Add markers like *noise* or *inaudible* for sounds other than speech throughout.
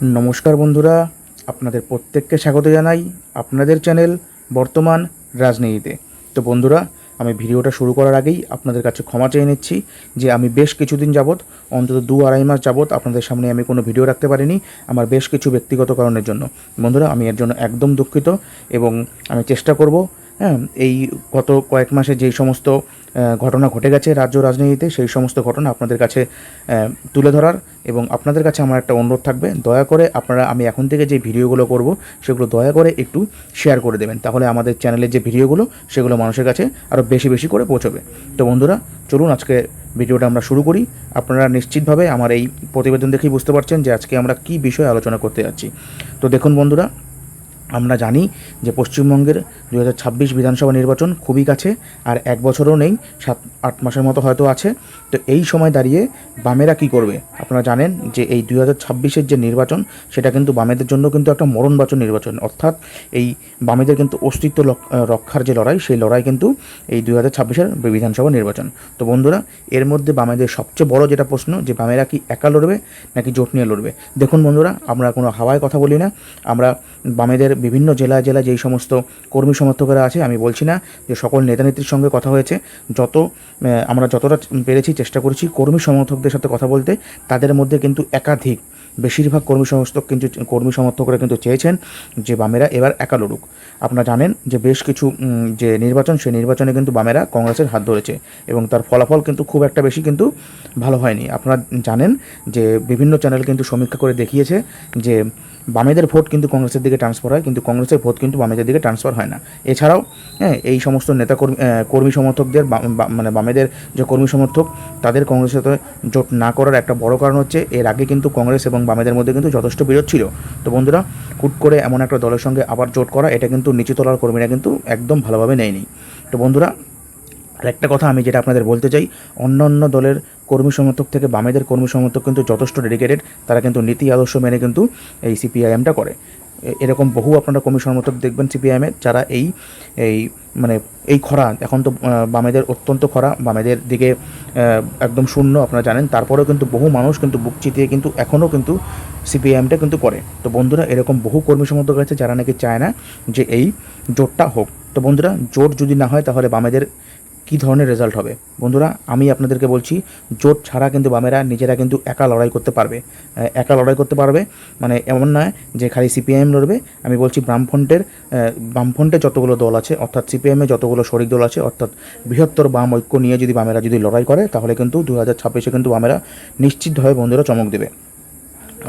নমস্কার বন্ধুরা, আপনাদের প্রত্যেককে স্বাগত জানাই আপনাদের চ্যানেল বর্তমান রাজনীতিতে। তো বন্ধুরা, আমি ভিডিওটা শুরু করার আগেই আপনাদের কাছে ক্ষমা চেয়ে নিচ্ছি যে আমি বেশ কিছুদিন যাবৎ, অন্তত দু আড়াই মাস যাবৎ আপনাদের সামনে আমি কোনো ভিডিও রাখতে পারিনি আমার বেশ কিছু ব্যক্তিগত কারণের জন্য। বন্ধুরা, আমি এর জন্য একদম দুঃখিত এবং আমি চেষ্টা করব হ্যাঁ এই গত কয়েক মাসে যেই সমস্ত ঘটনা ঘটে গেছে রাজ্য রাজনীতিতে, সেই সমস্ত ঘটনা আপনাদের কাছে তুলে ধরার এবং আপনাদের কাছে আমার একটা অনুরোধ থাকবে। দয়া করে আপনারা, আমি এখন থেকে যে ভিডিওগুলো করব, সেগুলো দয়া করে একটু শেয়ার করে দেবেন। তাহলে আমাদের চ্যানেলের যে ভিডিওগুলো, সেগুলো মানুষের কাছে আরও বেশি বেশি করে পৌঁছবে। তো বন্ধুরা, চলুন আজকে ভিডিওটা আমরা শুরু করি। আপনারা নিশ্চিতভাবে আমার এই প্রতিবেদন দেখেই বুঝতে পারছেন যে আজকে আমরা কী বিষয়ে আলোচনা করতে যাচ্ছি। তো দেখুন বন্ধুরা আমরা জানি যে পশ্চিমবঙ্গের দু হাজার ছাব্বিশ বিধানসভা নির্বাচন খুবই কাছে আর এক বছরও নেই, সাত, আট মাসের মতো হয়তো আছে। তো এই সময় দাঁড়িয়ে বামেরা কি করবে? আপনারা জানেন যে এই দু হাজার যে নির্বাচন, সেটা কিন্তু বামেদের জন্য কিন্তু একটা মরণবাচন নির্বাচন। অর্থাৎ এই বামেদের কিন্তু অস্তিত্ব রক্ষার যে লড়াই, সেই লড়াই কিন্তু এই দু হাজার ছাব্বিশের বিধানসভা নির্বাচন। তো বন্ধুরা, এর মধ্যে বামেদের সবচেয়ে বড় যেটা প্রশ্ন, যে বামেরা কি একা লড়বে নাকি জোট নিয়ে লড়বে? দেখুন বন্ধুরা, আমরা কোনো হাওয়ায় কথা বলি না। আমরা বামেদের বিভিন্ন জেলায় জেলায় যেই সমস্ত কর্মী সমর্থকেরা আছে, আমি বলছি না যে সকল নেতানেত্রীর সঙ্গে কথা হয়েছে। যত আমরা যতটা পেরেছি চেষ্টা করেছি কর্মী সমর্থকদের সাথে কথা বলতে, তাদের মধ্যে কিন্তু একাধিক, বেশিরভাগ কর্মী সমর্থক কিন্তু, কর্মী সমর্থকরা কিন্তু চেয়েছেন যে বামেরা এবার একা লড়ুক। আপনারা জানেন যে বেশ কিছু যে নির্বাচন, সেই নির্বাচনে কিন্তু বামেরা কংগ্রেসের হাত ধরেছে এবং তার ফলাফল কিন্তু খুব একটা বেশি কিন্তু ভালো হয়নি। আপনারা জানেন যে বিভিন্ন চ্যানেল কিন্তু সমীক্ষা করে দেখিয়েছে যে বামেদের ভোট কিন্তু কংগ্রেসের দিকে ট্রান্সফার হয়, কিন্তু কংগ্রেসের ভোট কিন্তু বামেদের দিকে ট্রান্সফার হয় না। এছাড়াও হ্যাঁ এই সমস্ত নেতা কর্মী সমর্থকদের মানে বামেদের যে কর্মী সমর্থক, তাদের কংগ্রেসের সাথে জোট না করার একটা বড় কারণ হচ্ছে, এর আগে কিন্তু কংগ্রেস এবং বামেদের মধ্যে কিন্তু যথেষ্ট বিরোধ ছিল। তো বন্ধুরা, হুট করে এমন একটা দলের সঙ্গে আবার জোট করা, এটা কিন্তু নিচুতলার কর্মীরা কিন্তু একদম ভালোভাবে নেয়নি। তো বন্ধুরা আর একটা কথা আমি যেটা আপনাদের বলতে চাই অন্য অন্য দলের কর্মী সমর্থক থেকে বামেদের কর্মী সমর্থক কিন্তু যথেষ্ট ডেডিকেটেড তারা কিন্তু নীতি আদর্শ মেনে কিন্তু এই সিপিআইএমটা করে। এরকম বহু আপনারা কর্মী সমর্থক দেখবেন সিপিআইএমের যারা এই এই মানে এই খরা, এখন তো বামেদের অত্যন্ত খরা, বামেদের দিকে একদম শূন্য আপনারা জানেন, তারপরেও কিন্তু বহু মানুষ কিন্তু বুক চিতিয়ে কিন্তু এখনও কিন্তু সিপিআইএমটা কিন্তু করে। তো বন্ধুরা, এরকম বহু কর্মী সমর্থক আছে যারা নাকি চায় না যে এই জোটটা হোক। তো বন্ধুরা, জোট যদি না হয় তাহলে বামেদের কী ধরনের রেজাল্ট হবে? বন্ধুরা, আমি আপনাদেরকে বলছি, জোট ছাড়া কিন্তু বামেরা নিজেরা কিন্তু একা লড়াই করতে পারবে। একা লড়াই করতে পারবে। মানে এমন নয় যে খালি সিপিআইএম লড়বে। আমি বলছি বামফ্রন্টের বামফ্রন্টে যতগুলো দল আছে, অর্থাৎ সিপিএমে যতগুলো শরিক দল আছে, অর্থাৎ বৃহত্তর বাম ঐক্য নিয়ে যদি বামেরা যদি লড়াই করে, তাহলে কিন্তু দু হাজার ছাব্বিশে কিন্তু বামেরা নিশ্চিতভাবে বন্ধুরা চমক দেবে।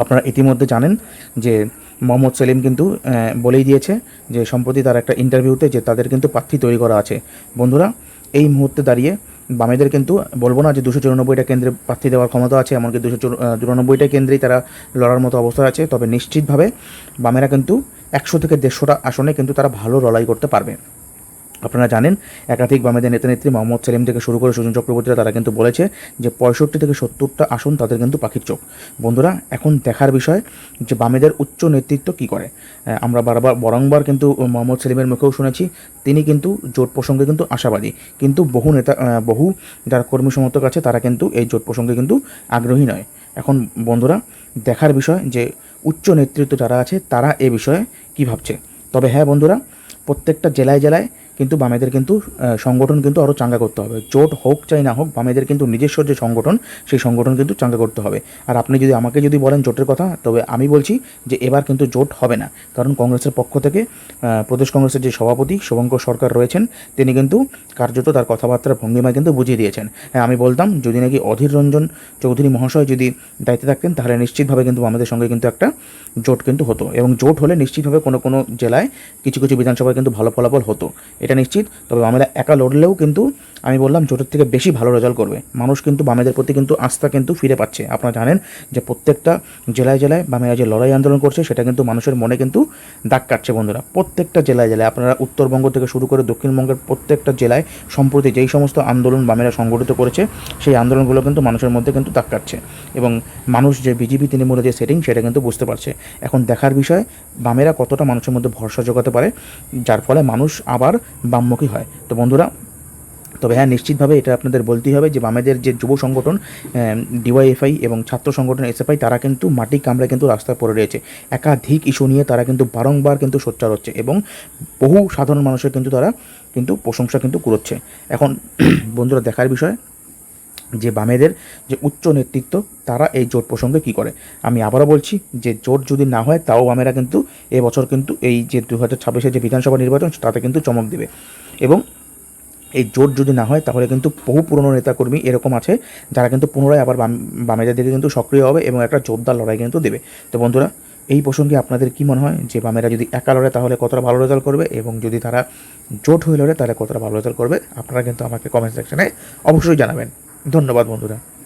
আপনারা ইতিমধ্যে জানেন যে মোহাম্মদ সেলিম কিন্তু বলেই দিয়েছে যে সম্প্রতি তার একটা ইন্টারভিউতে যে তাদের কিন্তু প্রার্থী তৈরি করা আছে। বন্ধুরা এই মুহূর্তে দাঁড়িয়ে বামেদের কিন্তু বলব না যে দুশো চুরানব্বইটা কেন্দ্রে প্রার্থী দেওয়ার ক্ষমতা আছে, এমনকি দুশো চুরানব্বইটা কেন্দ্রেই তারা লড়ার মতো অবস্থা আছে। তবে নিশ্চিতভাবে বামেরা কিন্তু একশো থেকে দেড়শোটা আসনে কিন্তু তারা ভালো লড়াই করতে পারবে। আপনারা জানেন, একাধিক বামেদের নেতানেত্রী মোহাম্মদ সেলিম থেকে শুরু করে সুজন চক্রবর্তীরা, তারা কিন্তু বলেছে যে পঁয়ষট্টি থেকে সত্তরটা আসন তাদের কিন্তু পাখির চোখ। বন্ধুরা, এখন দেখার বিষয় যে বামেদের উচ্চ নেতৃত্ব কি করে। আমরা বারবার, বরংবার কিন্তু মোহাম্মদ সেলিমের মুখেও শুনেছি, তিনি কিন্তু জোট প্রসঙ্গে কিন্তু আশাবাদী। কিন্তু বহু নেতা বহু যারা কর্মী সমর্থক আছে, তারা কিন্তু এই জোট প্রসঙ্গে কিন্তু আগ্রহী নয়। এখন বন্ধুরা, দেখার বিষয় যে উচ্চ নেতৃত্ব যারা আছে, তারা এ বিষয়ে কী ভাবছে? তবে হ্যাঁ বন্ধুরা, প্রত্যেকটা জেলায় জেলায় কিন্তু বামেদের কিন্তু সংগঠন কিন্তু আরও চাঙ্গা করতে হবে। জোট হোক চাই না হোক, বামেদের কিন্তু নিজস্ব যে সংগঠন, সেই সংগঠন কিন্তু চাঙ্গা করতে হবে। আর আপনি যদি আমাকে যদি বলেন জোটের কথা, তবে আমি বলছি যে এবার কিন্তু জোট হবে না। কারণ কংগ্রেসের পক্ষ থেকে প্রদেশ কংগ্রেসের যে সভাপতি শুভঙ্কর সরকার রয়েছেন, তিনি কিন্তু কার্যত তার কথাবার্তার ভঙ্গিমায় কিন্তু বুঝিয়ে দিয়েছেন। হ্যাঁ আমি বলতাম, যদি নাকি অধীর রঞ্জন চৌধুরী মহাশয় যদি দায়িত্বে থাকতেন, তাহলে নিশ্চিতভাবে কিন্তু আমাদের সঙ্গে কিন্তু একটা জোট কিন্তু হতো। এবং জোট হলে নিশ্চিতভাবে কোনো কোনো জেলায় কিছু কিছু বিধানসভায় কিন্তু ভালো ফলাফল হতো। এটা নিশ্চিত, তবে আমরা একা লড়লেও কিন্তু আমি বললাম জোটের থেকে বেশি ভালো রেজাল্ট করবে। মানুষ কিন্তু বামেদের প্রতি কিন্তু আস্থা কিন্তু ফিরে পাচ্ছে। আপনারা জানেন যে প্রত্যেকটা জেলায় জেলায় বামেরা যে লড়াই আন্দোলন করছে, সেটা কিন্তু মানুষের মনে কিন্তু দাগ কাটছে বন্ধুরা। প্রত্যেকটা জেলায় জেলায় আপনারা উত্তরবঙ্গ থেকে শুরু করে দক্ষিণবঙ্গের প্রত্যেকটা জেলায়, সম্প্রতি যেই সমস্ত আন্দোলন বামেরা সংগঠিত করেছে, সেই আন্দোলনগুলো কিন্তু মানুষের মধ্যে কিন্তু দাগ কাটছে। এবং মানুষ যে বিজেপি তৃণমূলের যে সেটিং সেটা কিন্তু বুঝতে পারছে। এখন দেখার বিষয়, বামেরা কতটা মানুষের মধ্যে ভরসা জোগাতে পারে, যার ফলে মানুষ আবার বামমুখী হয়। তো বন্ধুরা তবে হ্যাঁ নিশ্চিতভাবে এটা আপনাদের বলতেই হবে যে বামেদের যে যুব সংগঠন ডিওয়াইএফআই এবং ছাত্র সংগঠন এসএফআই, তারা কিন্তু মাটি কামড়ে কিন্তু রাস্তায় পড়ে রয়েছে। একাধিক ইস্যু নিয়ে তারা কিন্তু বারংবার কিন্তু সোচ্চার হচ্ছে এবং বহু সাধারণ মানুষের কিন্তু তারা কিন্তু প্রশংসা কিন্তু কুড়োচ্ছে। এখন *clears throat* বন্ধুরা, দেখার বিষয় যে বামেদের যে উচ্চ নেতৃত্ব, তারা এই জোট প্রসঙ্গে কী করে? আমি আবারও বলছি যে জোট যদি না হয়, তাও বামেরা কিন্তু এবছর কিন্তু এই যে দু হাজার ছাব্বিশের যে বিধানসভা নির্বাচন, তাতে কিন্তু চমক দেবে। এবং এই জোট যদি না হয়, তাহলে কিন্তু বহু পুরনো নেতাকর্মী এরকম আছে, যারা কিন্তু পুনরায় আবার বাম, বামেদের দিকে কিন্তু সক্রিয় হবে এবং একটা জোরদার লড়াই কিন্তু দেবে। তো বন্ধুরা, এই প্রসঙ্গে আপনাদের কী মনে হয় যে বামেরা যদি একা লড়ে, তাহলে কতটা ভালো রেজাল্ট করবে? এবং যদি তারা জোট হয়ে লড়ে, তাহলে কতটা ভালো রেজাল্ট করবে? আপনারা কিন্তু আমাকে কমেন্ট সেকশনে অবশ্যই জানাবেন। ধন্যবাদ বন্ধুরা।